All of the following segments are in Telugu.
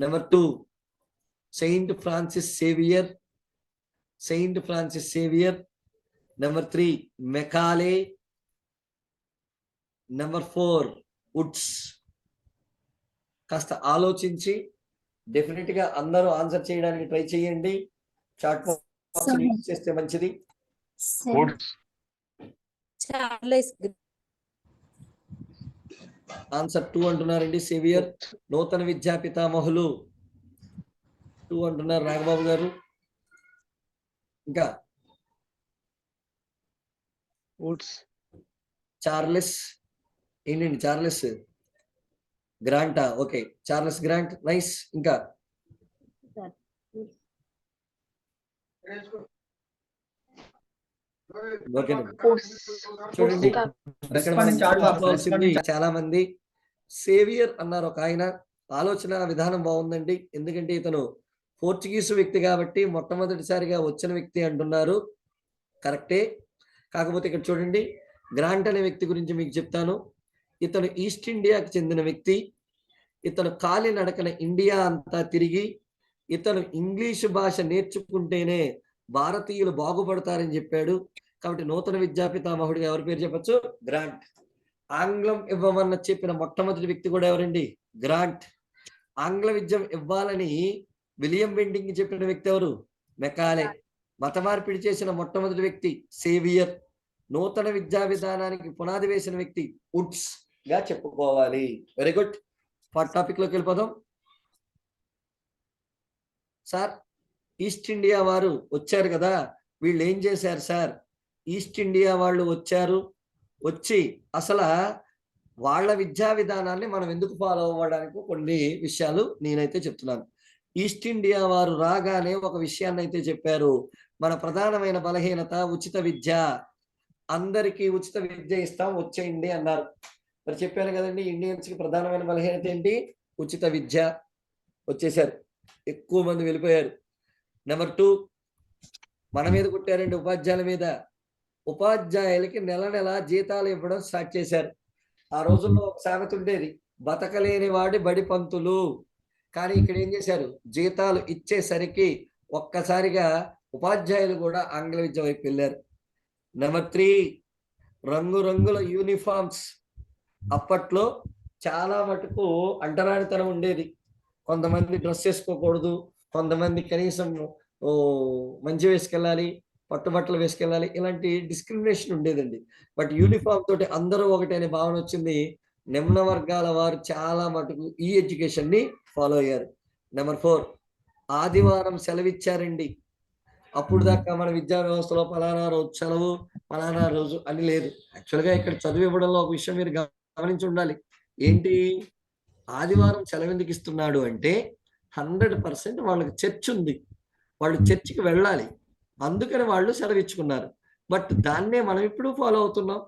Number two Saint Francis Xavier Saint Francis Xavier number three Macaulay number four Woods కాస్త ఆలోచించి డెఫినెట్గా అందరూ ఆన్సర్ చేయడానికి ట్రై చేయండి. చాట్ చేస్తే మంచిది. ఆన్సర్ టూ అంటున్నారండి సేవియర్ నూతన విద్యా పితామహులు. టూ అంటున్నారు నాగబాబు గారు. ఇంకా వుడ్స్ చార్లెస్ ఏంటండి చార్లెస్? గ్రాంటా ఓకే. Charles Grant nice. ఇంకా చూడండి. చాలా మంది సేవియర్ అన్నారు. ఒక ఆయన ఆలోచన విధానం బాగుందండి. ఎందుకంటే ఇతను పోర్చుగీస్ వ్యక్తి కాబట్టి మొట్టమొదటిసారిగా వచ్చిన వ్యక్తి అంటున్నారు. కరెక్టే. కాకపోతే ఇక్కడ చూడండి. గ్రాంట్ అనే వ్యక్తి గురించి మీకు చెప్తాను. ఇతను ఈస్ట్ ఇండియాకి చెందిన వ్యక్తి. ఇతను కాలి నడకన ఇండియా అంతా తిరిగి ఇతను ఇంగ్లీష్ భాష నేర్చుకుంటేనే భారతీయులు బాగుపడతారని చెప్పాడు. కాబట్టి నూతన విద్యాపితామహుడిగా ఎవరి పేరు చెప్పొచ్చు? గ్రాంట్. ఆంగ్లం ఇవ్వమన్న చెప్పిన మొట్టమొదటి వ్యక్తి కూడా ఎవరండి? గ్రాంట్. ఆంగ్ల విద్య ఇవ్వాలని విలియం బెండింగ్ చెప్పిన వ్యక్తి ఎవరు? మెకాలే. మత మార్పిడి చేసిన మొట్టమొదటి వ్యక్తి సేవియర్. నూతన విద్యా విధానానికి పునాది వేసిన వ్యక్తి ఉడ్స్గా చెప్పుకోవాలి. Very good. ఫర్ టాపిక్లోకి వెళ్ళిపోదాం. సార్ ఈస్ట్ ఇండియా వారు వచ్చారు కదా వీళ్ళు ఏం చేశారు సార్? ఈస్ట్ ఇండియా వాళ్ళు వచ్చారు వచ్చి అసలు వాళ్ళ విద్యా విధానాన్ని మనం ఎందుకు ఫాలో అవ్వడానికి కొన్ని విషయాలు నేనైతే చెప్తున్నాను. ఈస్ట్ ఇండియా వారు రాగానే ఒక విషయాన్ని అయితే చెప్పారు. మన ప్రధానమైన బలహీనత ఉచిత విద్య. అందరికీ ఉచిత విద్య ఇస్తాం వచ్చేయండి అన్నారు. మరి చెప్పాను కదండి ఇండియన్స్కి ప్రధానమైన బలహీనత ఏంటి? ఉచిత విద్య. వచ్చేసారు ఎక్కువ మంది వెళ్ళిపోయారు. నెంబర్ టూ మన మీద కుట్టారండి ఉపాధ్యాయుల మీద. ఉపాధ్యాయులకి నెల నెల జీతాలు ఇవ్వడం స్టార్ట్ చేశారు. ఆ రోజుల్లో ఒక సామెత ఉండేది. బతకలేని వాడి బడి పంతులు. కానీ ఇక్కడ ఏం చేశారు? జీతాలు ఇచ్చేసరికి ఒక్కసారిగా ఉపాధ్యాయులు కూడా ఆంగ్ల విద్య వైపు వెళ్ళారు. నెంబర్ త్రీ రంగురంగుల యూనిఫామ్స్ అప్పట్లో చాలా మటుకు అంటరానితనం ఉండేది. కొంతమంది డ్రెస్ వేసుకోకూడదు కొంతమంది కనీసం ఓ మంచి వేసుకెళ్ళాలి పట్టుబట్టలు వేసుకెళ్ళాలి ఇలాంటి డిస్క్రిమినేషన్ ఉండేదండి. బట్ యూనిఫామ్ తోటి అందరూ ఒకటే అనే భావన వచ్చింది. నిమ్న వర్గాల వారు చాలా మటుకు ఈ ఎడ్యుకేషన్ని ఫాలో అయ్యారు. నెంబర్ ఫోర్ ఆదివారం సెలవిచ్చారండి. అప్పుడు దాకా మన విద్యా వ్యవస్థలో పలానా రోజు సెలవు పలానా రోజు అని లేదు. యాక్చువల్గా ఇక్కడ చదువు ఇవ్వడంలో ఒక విషయం మీరు గమనించి ఉండాలి. ఏంటి? ఆదివారం సెలవు ఎందుకు ఇస్తున్నాడు అంటే హండ్రెడ్ పర్సెంట్ వాళ్ళకి చర్చ్ ఉంది. వాళ్ళు చర్చికి వెళ్ళాలి. అందుకని వాళ్ళు సెలవిచ్చుకున్నారు. బట్ దాన్నే మనం ఇప్పుడు ఫాలో అవుతున్నాం?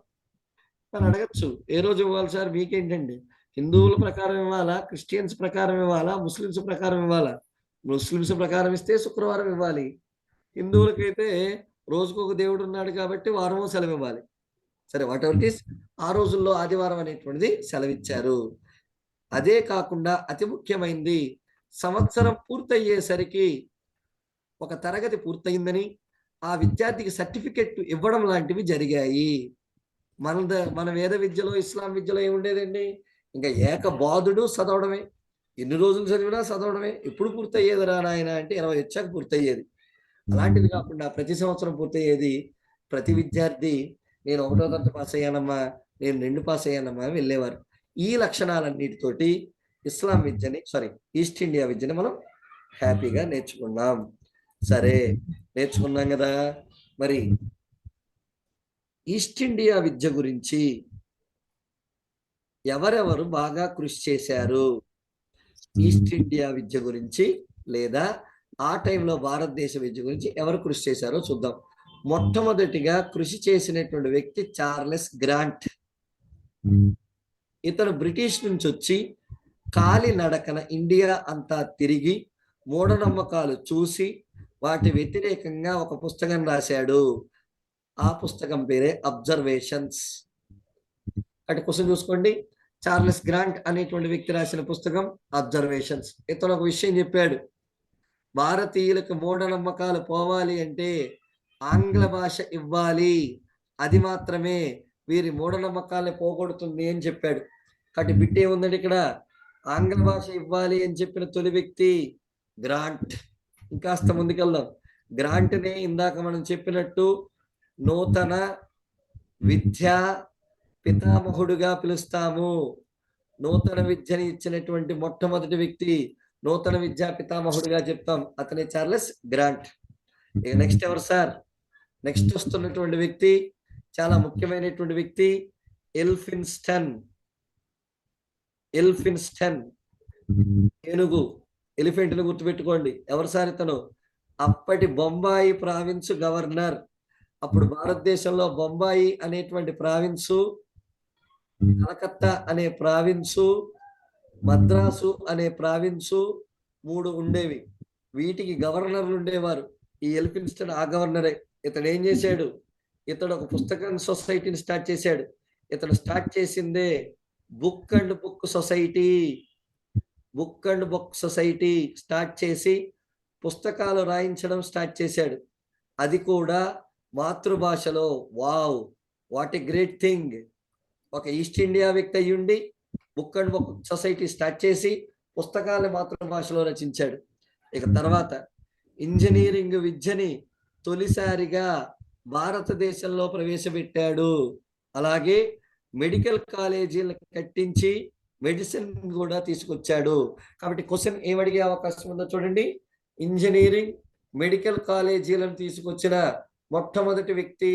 అని అడగచ్చు. ఏ రోజు ఇవ్వాలి సార్? మీకేంటండి? హిందువుల ప్రకారం ఇవ్వాలా? క్రిస్టియన్స్ ప్రకారం ఇవ్వాలా? ముస్లిమ్స్ ప్రకారం ఇవ్వాలా? ముస్లిమ్స్ ప్రకారం ఇస్తే శుక్రవారం ఇవ్వాలి. హిందువులకైతే రోజుకొక దేవుడు ఉన్నాడు కాబట్టి వారము సెలవు ఇవ్వాలి సరే వాట్ ఎవర్ ఇస్ ఆ రోజుల్లో ఆదివారం అనేటువంటిది సెలవిచ్చారు. అదే కాకుండా అతి ముఖ్యమైనది సంవత్సరం పూర్తయ్యేసరికి ఒక తరగతి పూర్తయిందని ఆ విద్యార్థికి సర్టిఫికెట్ ఇవ్వడం లాంటివి జరిగాయి. మన ద- మన వేద విద్యలో ఇస్లాం విద్యలో ఏముండేదండి? ఇంకా ఏక బాధుడు చదవడమే. ఎన్ని రోజులు చదివినా చదవడమే. ఎప్పుడు పూర్తయ్యేది రా నాయన అంటే ఇరవై వచ్చాక పూర్తయ్యేది. అలాంటిది కాకుండా ప్రతి సంవత్సరం పూర్తయ్యేది ప్రతి విద్యార్థి నేను ఒకటో తరగతి పాస్ అయ్యానమ్మా నేను రెండు పాస్ అయ్యానమ్మా వెళ్ళేవారు. ఈ లక్షణాలన్నిటితోటి ఇస్లాం విద్యని సారీ ఈస్ట్ ఇండియా విద్యని మనం హ్యాపీగా నేర్చుకున్నాం. సరే నేర్చుకున్నాం కదా. మరి ఈస్ట్ ఇండియా విద్య గురించి ఎవరెవరు బాగా కృషి చేశారు? ఈస్ట్ ఇండియా విద్య గురించి లేదా ఆ టైంలో భారతదేశ విద్య గురించి ఎవరు కృషి చేశారో చూద్దాం. మొట్టమొదటిగా కృషి చేసినటువంటి వ్యక్తి చార్లెస్ గ్రాంట్. ఇతను బ్రిటిష్ నుంచి వచ్చి కాలి నడకన ఇండియా అంతా తిరిగి మూఢనమ్మకాలు చూసి వాటి వ్యతిరేకంగా ఒక పుస్తకం రాశాడు. ఆ పుస్తకం పేరే అబ్జర్వేషన్స్ అటు క్వశ్చన్ చూసుకోండి. చార్లెస్ గ్రాంట్ అనేటువంటి వ్యక్తి రాసిన పుస్తకం అబ్జర్వేషన్స్ ఇతను ఒక విషయం చెప్పాడు. భారతీయులకు మూఢనమ్మకాలు పోవాలి అంటే ఆంగ్ల భాష ఇవ్వాలి. అది మాత్రమే వీరి మూఢనమ్మకాలను పోగొడుతుంది అని చెప్పాడు. కాబట్టి బిట్ ఏముందండి ఇక్కడ? ఆంగ్ల భాష ఇవ్వాలి అని చెప్పిన తొలి వ్యక్తి గ్రాంట్. ఇంకాస్త ముందుకెళ్దాం. గ్రాంట్నే ఇందాక మనం చెప్పినట్టు నూతన విద్యా పితామహుడుగా పిలుస్తాము. నూతన విద్యని ఇచ్చినటువంటి మొట్టమొదటి వ్యక్తి నూతన విద్యా పితామహుడుగా చెప్తాం. అతనే చార్లెస్ గ్రాంట్. ఇక నెక్స్ట్ ఎవరు సార్? నెక్స్ట్ వస్తున్నటువంటి వ్యక్తి చాలా ముఖ్యమైనటువంటి వ్యక్తి ఎల్ఫిన్స్టన్. ఎల్ఫిన్స్టన్ ఏనుగు ఎలిఫెంట్ను గుర్తుపెట్టుకోండి. ఎవరు సార్ ఇతను అప్పటి బొంబాయి ప్రావిన్స్ గవర్నర్. అప్పుడు భారతదేశంలో బొంబాయి అనేటువంటి ప్రావిన్సు కలకత్తా అనే ప్రావిన్సు మద్రాసు అనే ప్రావిన్సు మూడు ఉండేవి. వీటికి గవర్నర్లు ఉండేవారు. ఈ ఎల్ఫిన్స్టన్ ఆ గవర్నరే. ఇతడు ఏం చేశాడు? ఇతడు ఒక పుస్తకం సొసైటీని స్టార్ట్ చేశాడు. ఇతడు స్టార్ట్ చేసిందే book and book society book and book society start చేసి పుస్తకాలు రాయించడం స్టార్ట్ చేశాడు. అది కూడా మాతృభాషలో wow what a great thing! ఒక ఈస్ట్ ఇండియా వ్యక్తి అయ్యుండి book and book society start చేసి పుస్తకాలు మాతృభాషలో రచించాడు. ఇక తర్వాత ఇంజనీరింగ్ విద్యని తొలిసారిగా భారతదేశంలో ప్రవేశపెట్టాడు. అలాగే మెడికల్ కాలేజీలు కట్టించి మెడిసిన్ కూడా తీసుకొచ్చాడు. కాబట్టి క్వశ్చన్ ఏమడిగే అవకాశం ఉందో చూడండి. ఇంజనీరింగ్ మెడికల్ కాలేజీలను తీసుకొచ్చిన మొట్టమొదటి వ్యక్తి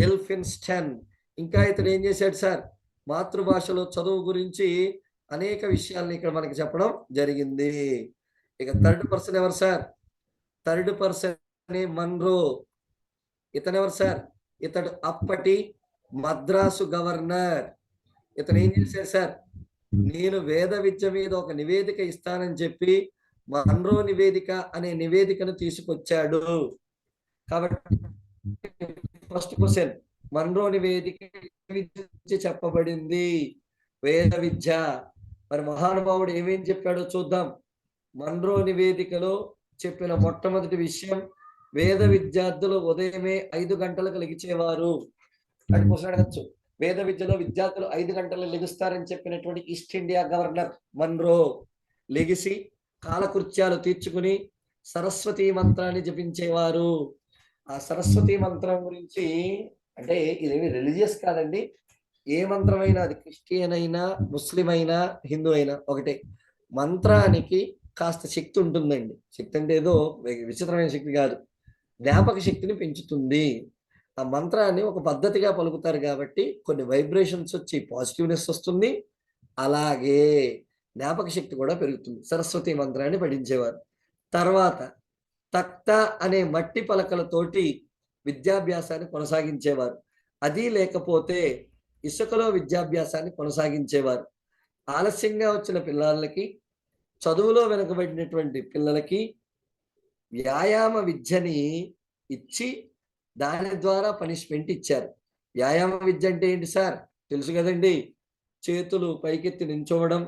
ఎల్ఫిన్స్టన్. ఇంకా ఇతడు ఏం చేశాడు సార్? మాతృభాషలో చదువు గురించి అనేక విషయాలను ఇక్కడ మనకి చెప్పడం జరిగింది. ఇక థర్డ్ పర్సన్ ఎవరు సార్? Third person Munro. ఇతను ఎవరు సార్? ఇతడు అప్పటి మద్రాసు గవర్నర్. ఇతను ఏం చేశారు సార్? నేను వేద విద్య మీద ఒక నివేదిక ఇస్తానని చెప్పి మన్రో నివేదిక అనే నివేదికను తీసుకొచ్చాడు. కాబట్టి ఫస్ట్ క్వశ్చన్ మన్రో నివేదిక చెప్పబడింది. వేద విద్య. మరి మహానుభావుడు ఏమేం చెప్పాడో చూద్దాం. మన్రో నివేదికలో చెప్పిన మొట్టమొదటి విషయం వేద విద్యార్థులు ఉదయమే ఐదు గంటలకు లిగిచేవారు. అని అడగచ్చు వేద విద్యలో విద్యార్థులు ఐదు గంటలు లెగుస్తారని చెప్పినటువంటి ఈస్ట్ ఇండియా గవర్నర్ మన్రో లెగిసి కాలకృత్యాలు తీర్చుకుని సరస్వతి మంత్రాన్ని జపించేవారు. ఆ సరస్వతి మంత్రం గురించి అంటే ఇదేమి రిలీజియస్ కాదండి. ఏ మంత్రమైనా అది క్రిస్టియన్ అయినా ముస్లిం అయినా హిందూ అయినా ఒకటే. మంత్రానికి కాస్త శక్తి ఉంటుందండి. శక్తి అంటే ఏదో విచిత్రమైన శక్తి కాదు. జ్ఞాపక శక్తిని పెంచుతుంది. ఆ మంత్రాన్ని ఒక పద్ధతిగా పలుకుతారు కాబట్టి కొన్ని వైబ్రేషన్స్ వచ్చి పాజిటివ్నెస్ వస్తుంది. అలాగే జ్ఞాపక శక్తి కూడా పెరుగుతుంది. సరస్వతి మంత్రాన్ని పఠించేవారు. తర్వాత తక్త అనే మట్టి పలకలతోటి విద్యాభ్యాసాన్ని కొనసాగించేవారు. అది లేకపోతే ఇసుకలో విద్యాభ్యాసాన్ని కొనసాగించేవారు. ఆలస్యంగా వచ్చిన పిల్లలకి చదువులో వెనుకబడినటువంటి పిల్లలకి వ్యాయామ విద్యని ఇచ్చి దాని ద్వారా పనిష్మెంట్ ఇచ్చారు. వ్యాయామ విద్య అంటే ఏంటి సార్? తెలుసు కదండి. చేతులు పైకెత్తి నించోవడం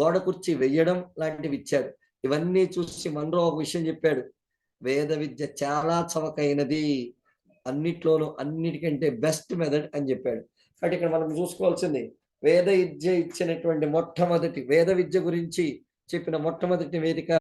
గోడ కుర్చీ వెయ్యడం లాంటివి ఇచ్చాడు ఇవన్నీ చూసి మనరో ఒక విషయం చెప్పాడు. వేద విద్య చాలా చవకైనది. అన్నిట్లోనూ అన్నిటికంటే బెస్ట్ మెథడ్ అని చెప్పాడు. కాబట్టి ఇక్కడ మనం చూసుకోవాల్సింది వేద విద్య ఇచ్చినటువంటి మొట్టమొదటి వేద విద్య గురించి చెప్పిన మొట్టమొదటి వేదిక